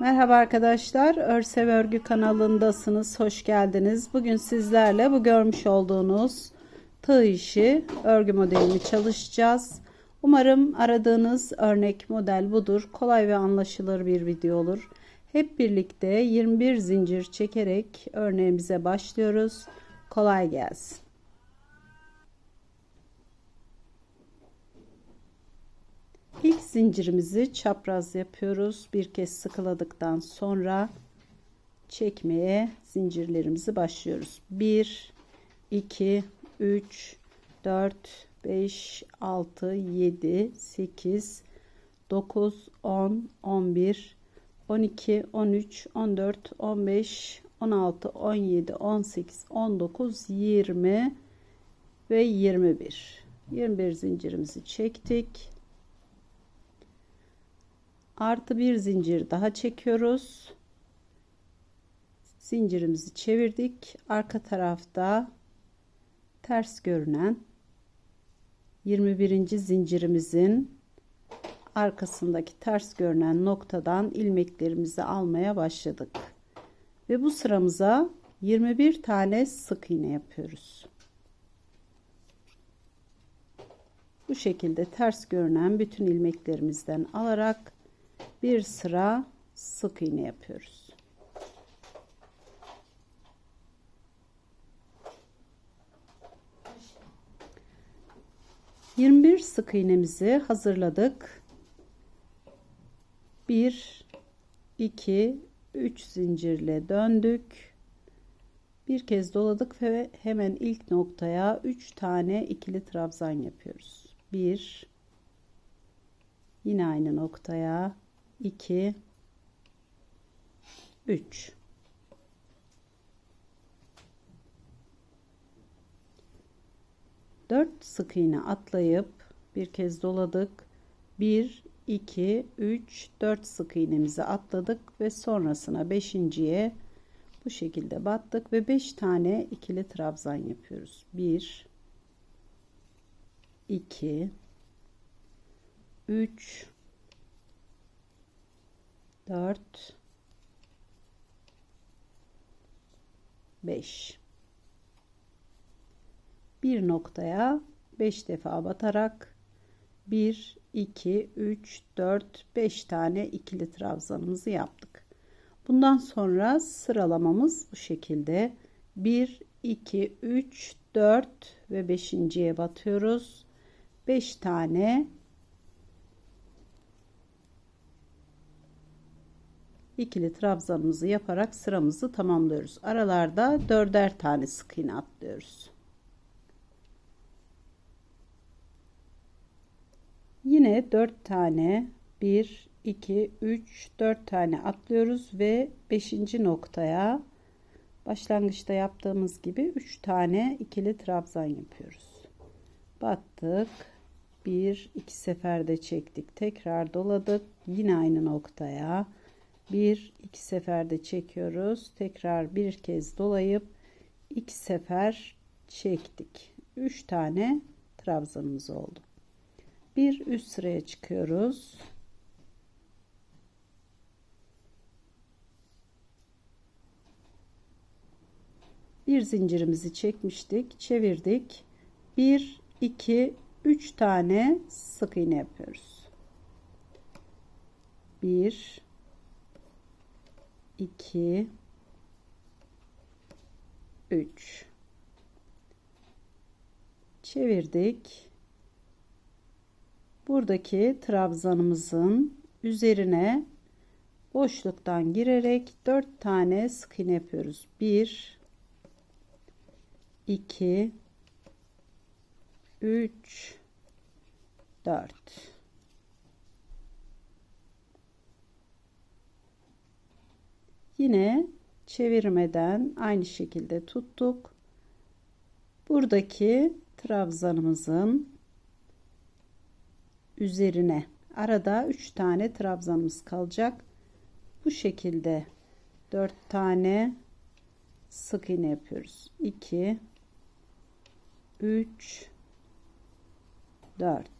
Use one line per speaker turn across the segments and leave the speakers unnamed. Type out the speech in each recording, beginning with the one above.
Merhaba arkadaşlar, Örsev Örgü kanalındasınız. Hoş geldiniz. Bugün sizlerle bu görmüş olduğunuz tığ işi örgü modelini çalışacağız. Umarım aradığınız örnek model budur. Kolay ve anlaşılır bir video olur. Hep birlikte 21 zincir çekerek örneğimize başlıyoruz. Kolay gelsin. zincirimizi çapraz yapıyoruz. Bir kez sıkıladıktan sonra çekmeye zincirlerimizi başlıyoruz. 1 2 3 4 5 6 7 8 9 10 11 12 13 14 15 16 17 18 19 20 ve 21 21 zincirimizi çektik artı bir zincir daha çekiyoruz zincirimizi çevirdik arka tarafta ters görünen 21. zincirimizin arkasındaki ters görünen noktadan ilmeklerimizi almaya başladık ve bu sıramıza 21 tane sık iğne yapıyoruz bu şekilde ters görünen bütün ilmeklerimizden alarak bir sıra sık iğne yapıyoruz. Yirmi bir sık iğnemizi hazırladık. Bir, iki, üç zincirle döndük. Bir kez doladık ve hemen ilk noktaya üç tane ikili trabzan yapıyoruz. Bir, Yine aynı noktaya 2 3 4 sık iğne atlayıp bir kez doladık 1 2 3 4 sık iğnemizi atladık ve sonrasına 5.ye bu şekilde battık ve 5 tane ikili trabzan yapıyoruz 1 2 3 4 5 bir noktaya 5 defa batarak 1 2 3 4 5 tane ikili trabzanımızı yaptık. Bundan sonra sıralamamız bu şekilde. 1 2 3 4 ve 5.'ye batıyoruz. 5 tane ikili trabzanımızı yaparak sıramızı tamamlıyoruz. Aralarda dörder tane sık iğne atlıyoruz. Yine 4 tane 1 2 3 4 tane atlıyoruz ve 5. noktaya başlangıçta yaptığımız gibi 3 tane ikili trabzan yapıyoruz. Battık. 1 2 seferde çektik. Tekrar doladık. Yine aynı noktaya bir iki seferde çekiyoruz. Tekrar bir kez dolayıp iki sefer çektik. Üç tane trabzanımız oldu. Bir üst sıraya çıkıyoruz. bir zincirimizi çekmiştik çevirdik 1 2 3 tane sık iğne yapıyoruz 1 2 3 çevirdik. Buradaki trabzanımızın üzerine boşluktan girerek 4 tane sık iğne yapıyoruz. 1 2 3 4 Yine çevirmeden aynı şekilde tuttuk. Buradaki trabzanımızın üzerine arada 3 tane trabzanımız kalacak. Bu şekilde 4 tane sık iğne yapıyoruz. 2 3 4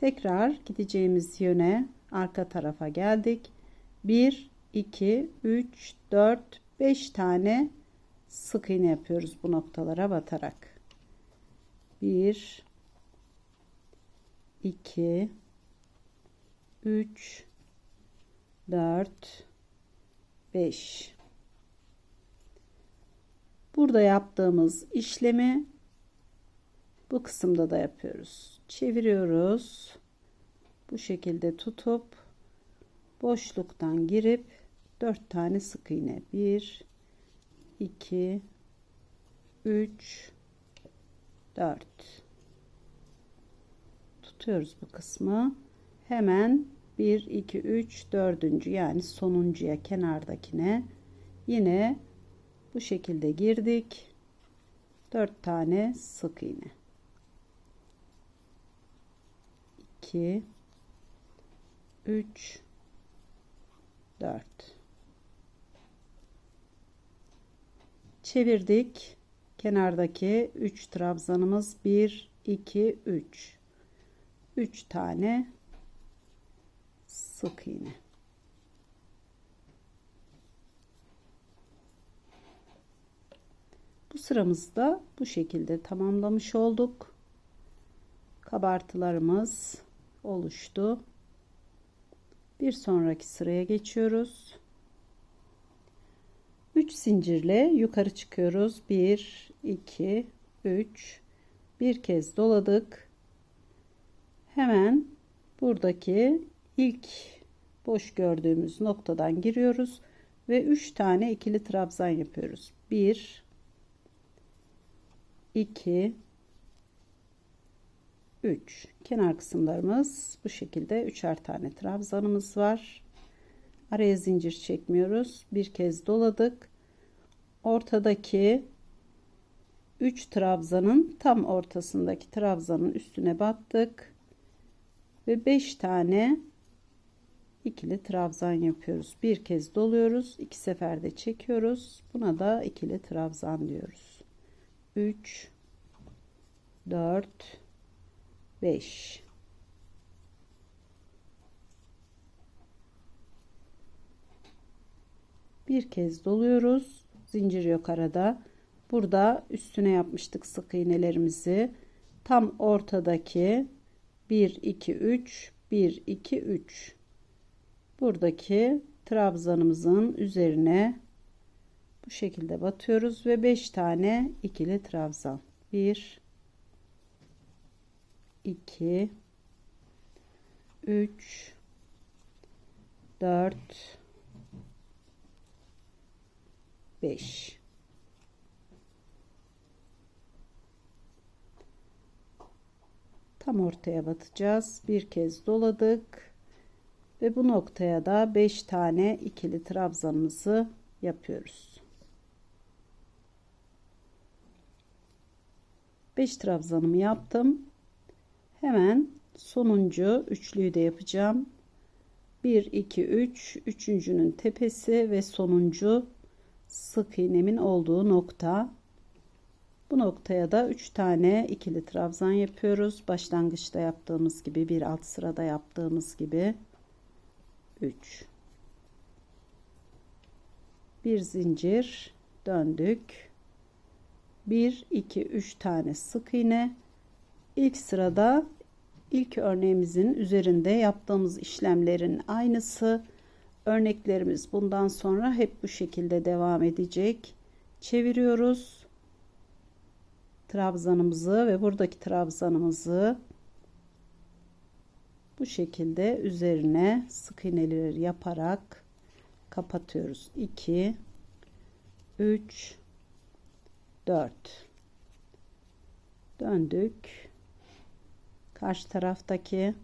Tekrar gideceğimiz yöne arka tarafa geldik. 1, 2, 3, 4, 5 tane sık iğne yapıyoruz bu noktalara batarak. 1, 2, 3, 4, 5. Burada yaptığımız işlemi bu kısımda da yapıyoruz. Çeviriyoruz. Bu şekilde tutup boşluktan girip 4 tane sık iğne. 1 2 3 4 Tutuyoruz bu kısmı. Hemen 1 2 3 4. yani sonuncuya kenardakine yine bu şekilde girdik. 4 tane sık iğne. 2 3 4 çevirdik kenardaki 3 trabzanımız 1 2 3 3 tane sık iğne bu sıramızı da bu şekilde tamamlamış olduk kabartılarımız oluştu. Bir sonraki sıraya geçiyoruz. 3 zincirle yukarı çıkıyoruz. 1 2 3 bir kez doladık. Hemen buradaki ilk boş gördüğümüz noktadan giriyoruz ve 3 tane ikili trabzan yapıyoruz. 1 2 3 kenar kısımlarımız bu şekilde üçer tane trabzanımız var araya zincir çekmiyoruz bir kez doladık ortadaki 3 trabzanın tam ortasındaki trabzanın üstüne battık ve 5 tane ikili trabzan yapıyoruz bir kez doluyoruz iki seferde çekiyoruz buna da ikili trabzan diyoruz 3 4 5 bir kez doluyoruz zincir yok arada burada üstüne yapmıştık sık iğnelerimizi tam ortadaki 1 2 3 1 2 3 buradaki trabzanımızın üzerine bu şekilde batıyoruz ve 5 tane ikili trabzan 1 2 3 4 5 tam ortaya batacağız bir kez doladık ve bu noktaya da 5 tane ikili trabzanımızı yapıyoruz 5 trabzanımı yaptım Hemen sonuncu üçlüyü de yapacağım. 1 2 3 üçüncünün tepesi ve sonuncu sık iğnemin olduğu nokta. Bu noktaya da 3 tane ikili trabzan yapıyoruz. Başlangıçta yaptığımız gibi bir alt sırada yaptığımız gibi 3 bir zincir döndük 1 2 3 tane sık iğne İlk sırada ilk örneğimizin üzerinde yaptığımız işlemlerin aynısı. Örneklerimiz bundan sonra hep bu şekilde devam edecek. Çeviriyoruz. Trabzanımızı ve buradaki trabzanımızı bu şekilde üzerine sık iğneleri yaparak kapatıyoruz. 2 3 4 döndük karşı taraftaki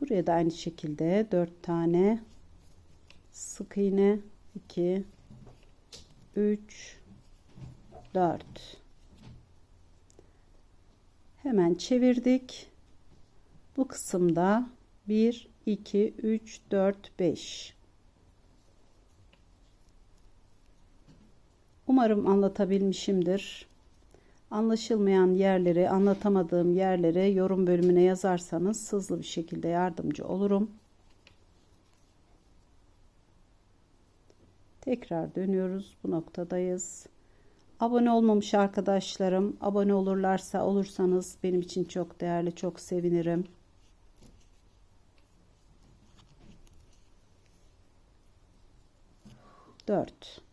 buraya da aynı şekilde 4 tane sık iğne 2 3 4 hemen çevirdik bu kısımda 1 2 3 4 5 Umarım anlatabilmişimdir. Anlaşılmayan yerleri, anlatamadığım yerleri yorum bölümüne yazarsanız hızlı bir şekilde yardımcı olurum. Tekrar dönüyoruz. Bu noktadayız. Abone olmamış arkadaşlarım, abone olurlarsa olursanız benim için çok değerli, çok sevinirim. Dört.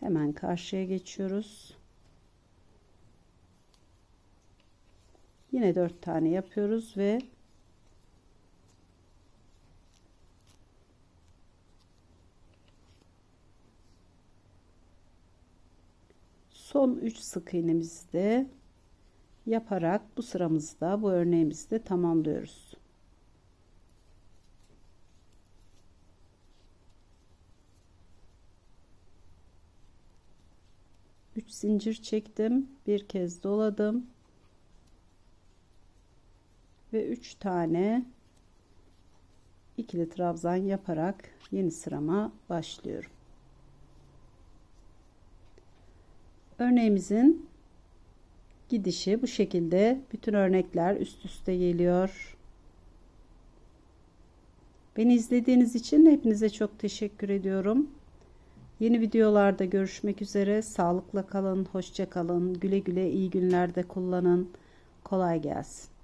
Hemen karşıya geçiyoruz. Yine 4 tane yapıyoruz ve son 3 sık iğnemizi de yaparak bu sıramızda bu örneğimizi de tamamlıyoruz. 3 zincir çektim bir kez doladım ve 3 tane ikili trabzan yaparak yeni sırama başlıyorum örneğimizin gidişi bu şekilde bütün örnekler üst üste geliyor Beni izlediğiniz için hepinize çok teşekkür ediyorum. Yeni videolarda görüşmek üzere. Sağlıkla kalın, hoşça kalın. Güle güle iyi günlerde kullanın. Kolay gelsin.